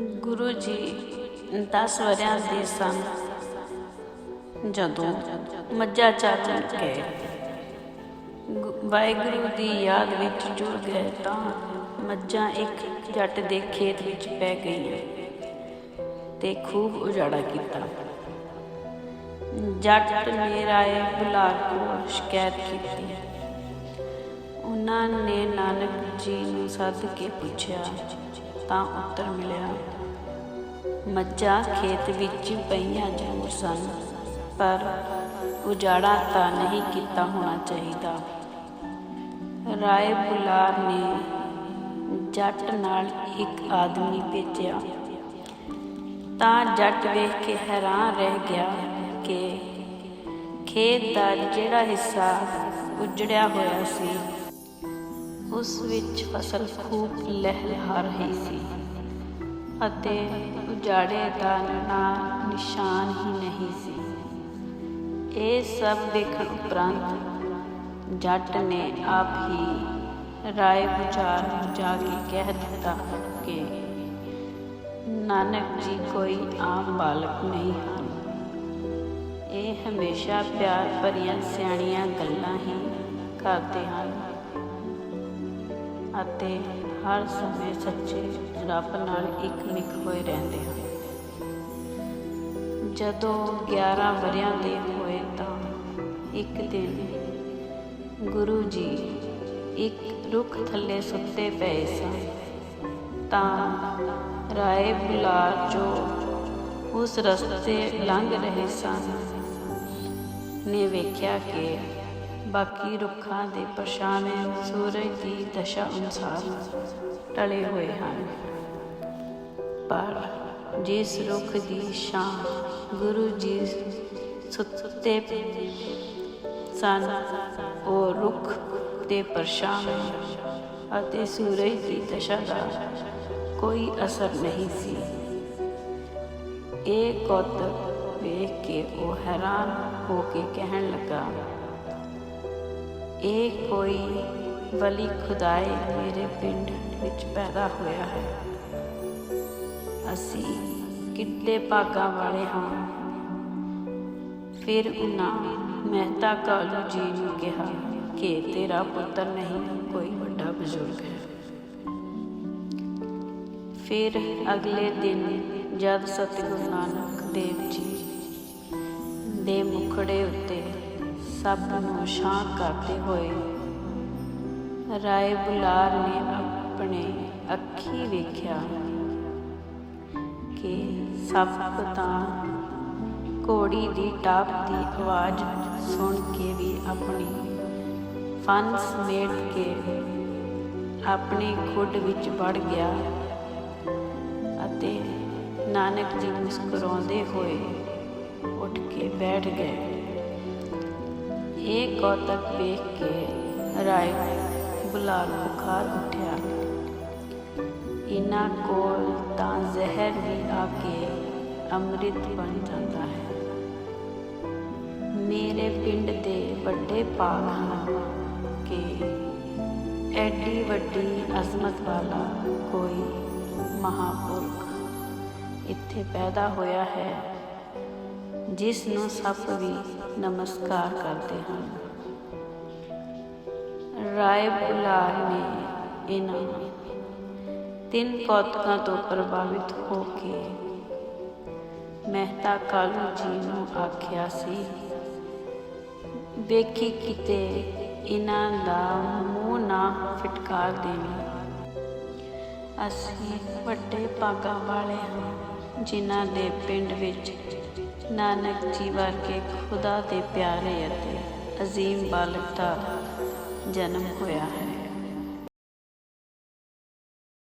ਗੁਰੂ ਜੀ 10 ਵਰਿਆਂ ਦੇ ਸਨ ਜਦੋਂ ਮੱਝਾਂ ਚਾਚਣ ਗਏ। ਵਾਹਿਗੁਰੂ ਦੀ ਯਾਦ ਵਿੱਚ ਜੁੜ ਗਏ ਤਾਂ ਮੱਝਾਂ ਇੱਕ ਜੱਟ ਦੇ ਖੇਤ ਵਿੱਚ ਪੈ ਗਈਆਂ ਤੇ ਖੂਬ ਉਜਾੜਾ ਕੀਤਾ। ਜੱਟ ਨੇ ਰਾਏ ਬੁਲਾਰ ਕੋਲ ਸ਼ਿਕਾਇਤ ਕੀਤੀ। ਉਹਨਾਂ ਨੇ ਨਾਨਕ ਜੀ ਨੂੰ ਸੱਦ ਕੇ ਪੁੱਛਿਆ ਤਾਂ ਉੱਤਰ ਮਿਲਿਆ, ਮੱਝਾਂ ਖੇਤ ਵਿੱਚ ਪਈਆਂ ਜ਼ਰੂਰ ਸਨ, ਪਰ ਉਜਾੜਾ ਤਾਂ ਨਹੀਂ ਕੀਤਾ ਹੋਣਾ ਚਾਹੀਦਾ। ਰਾਏ ਬੁਲਾਰ ਨੇ ਜੱਟ ਨਾਲ ਇੱਕ ਆਦਮੀ ਭੇਜਿਆ। ਤਾਂ ਜੱਟ ਵੇਖ ਕੇ ਹੈਰਾਨ ਰਹਿ ਗਿਆ ਕਿ ਖੇਤ ਦਾ ਜਿਹੜਾ ਹਿੱਸਾ ਉਜੜਿਆ ਹੋਇਆ ਸੀ ਉਸ ਵਿੱਚ ਫਸਲ ਖੂਬ ਲਹਿਲਹਾ ਰਹੀ ਸੀ ਅਤੇ ਉਜਾੜੇ ਦਾ ਨਾ ਨਿਸ਼ਾਨ ਹੀ ਨਹੀਂ ਸੀ। ਇਹ ਸਭ ਦੇਖਣ ਉਪਰੰਤ ਜੱਟ ਨੇ ਆਪ ਹੀ ਰਾਏ ਵਿਚਾਰ ਜਾ ਕੇ ਕਹਿ ਦਿੱਤਾ ਕਿ ਨਾਨਕ ਜੀ ਕੋਈ ਆਮ ਬਾਲਕ ਨਹੀਂ ਹਨ। ਇਹ ਹਮੇਸ਼ਾ ਪਿਆਰ ਭਰੀਆਂ ਸਿਆਣੀਆਂ ਗੱਲਾਂ ਹੀ ਕਰਦੇ ਹਨ। ਅਤੇ ਹਰ ਸਮੇਂ ਸੱਚੇ ਰੱਬ ਨਾਲ ਇੱਕ ਮਿਕ ਹੋਏ ਰਹਿੰਦੇ ਹਨ ਜਦੋਂ 11 ਵਰਿਆਂ ਦੇ ਹੋਏ ਤਾਂ ਇੱਕ ਦਿਨ ਗੁਰੂ ਜੀ ਇੱਕ ਰੁੱਖ ਥੱਲੇ ਸੁੱਤੇ ਪਏ ਸਨ। ਤਾਂ ਰਾਏ ਬੁਲਾਰ ਜੋ ਉਸ ਰਸਤੇ ਲੰਘ ਰਹੇ ਸਨ, ਨੇ ਵੇਖਿਆ ਕਿ ਬਾਕੀ ਰੁੱਖਾਂ ਦੇ ਪਰਛਾਵੇਂ ਸੂਰਜ ਦੀ ਦਸ਼ਾ ਅਨੁਸਾਰ ਟਲੇ ਹੋਏ ਹਨ। ਪਰ ਜਿਸ ਰੁੱਖ ਦੀ ਛਾਂ ਗੁਰੂ ਜੀ ਸੁੱਤੇ ਸਨ, ਉਹ ਰੁੱਖ ਦੇ ਪਰਛਾਵੇਂ ਅਤੇ ਸੂਰਜ ਦੀ ਦਸ਼ਾ ਦਾ ਕੋਈ ਅਸਰ ਨਹੀਂ ਸੀ। ਇਹ ਕੌਤਕ ਵੇਖ ਕੇ ਉਹ ਹੈਰਾਨ ਹੋ ਕੇ ਕਹਿਣ ਲੱਗਾ ਇਹ ਕੋਈ ਵਲੀ ਖੁਦਾਏ ਮੇਰੇ ਪਿੰਡ ਵਿੱਚ ਪੈਦਾ ਹੋਇਆ ਹੈ। ਅਸੀਂ ਕਿੱਡੇ ਭਾਗਾਂ ਵਾਲੇ ਹਾਂ। ਫਿਰ ਉਹਨਾਂ ਮਹਿਤਾ ਕਾਲੂ ਜੀ ਨੂੰ ਕਿਹਾ ਕਿ ਤੇਰਾ ਪੁੱਤਰ ਨਹੀਂ, ਕੋਈ ਵੱਡਾ ਬਜ਼ੁਰਗ ਹੈ। ਫਿਰ ਅਗਲੇ ਦਿਨ ਜਦ ਸਤਿਗੁਰੂ ਨਾਨਕ ਦੇਵ ਜੀ ਦੇ ਮੁਖੜੇ ਉੱਤੇ ਸਭ ਨੂੰ ਸ਼ਾਂਤ ਕਰਦੇ ਹੋਏ ਰਾਏ ਬੁਲਾਰ ਨੇ ਆਪਣੇ ਅੱਖੀ ਵੇਖਿਆ ਕਿ ਸਭ ਤਾਂ ਘੋੜੀ ਦੀ ਟਾਪ ਦੀ ਆਵਾਜ਼ ਸੁਣ ਕੇ ਵੀ ਆਪਣੀ ਫਨ ਸਮੇਟ ਕੇ ਆਪਣੇ ਖੁੱਡ ਵਿੱਚ ਵੜ ਗਿਆ ਅਤੇ ਨਾਨਕ ਜੀ ਮੁਸਕਰਾਉਂਦੇ ਹੋਏ ਉੱਠ ਕੇ ਬੈਠ ਗਏ। ਇਹ ਕੌਤਕ ਵੇਖ ਕੇ ਰਾਏ ਬੁਲਾਰ ਬੁਖਾਰ ਉੱਠਿਆ। ਇਹਨਾਂ ਕੋਲ ਤਾਂ ਜ਼ਹਿਰ ਵੀ ਆ ਕੇ ਅੰਮ੍ਰਿਤ ਬਣ ਜਾਂਦਾ ਹੈ। ਮੇਰੇ ਪਿੰਡ ਦੇ ਵੱਡੇ ਭਾਗ ਹਨ ਕਿ ਐਡੀ ਵੱਡੀ ਅਜ਼ਮਤ ਵਾਲਾ ਕੋਈ ਮਹਾਪੁਰਖ ਇੱਥੇ ਪੈਦਾ ਹੋਇਆ ਹੈ। ਜਿਸ ਨੂੰ ਸਭ ਵੀ ਨਮਸਕਾਰ ਕਰਦੇ ਹਨ। ਰਾਏ ਬੁਲਾਰ ਨੇ ਇਹਨਾਂ ਤਿੰਨ ਕੌਤਕਾਂ ਤੋਂ ਪ੍ਰਭਾਵਿਤ ਹੋ ਕੇ ਮਹਿਤਾ ਕਾਲੂ ਜੀ ਨੂੰ ਆਖਿਆ ਸੀ, ਵੇਖੀ ਕਿਤੇ ਇਹਨਾਂ ਦਾ ਮੂੰਹ ਨਾ ਫਟਕਾਰ ਦੇਵੀਂ। ਅਸੀਂ ਵੱਡੇ ਭਾਗਾਂ ਵਾਲੇ ਹਾਂ ਜਿਨ੍ਹਾਂ ਦੇ ਪਿੰਡ ਵਿੱਚ ਨਾਨਕ ਜੀ ਵਰਗੇ ਖੁਦਾ ਦੇ ਪਿਆਰੇ ਅਤੇ ਅਜ਼ੀਮ ਬਾਲਕ ਦਾ ਜਨਮ ਹੋਇਆ ਹੈ।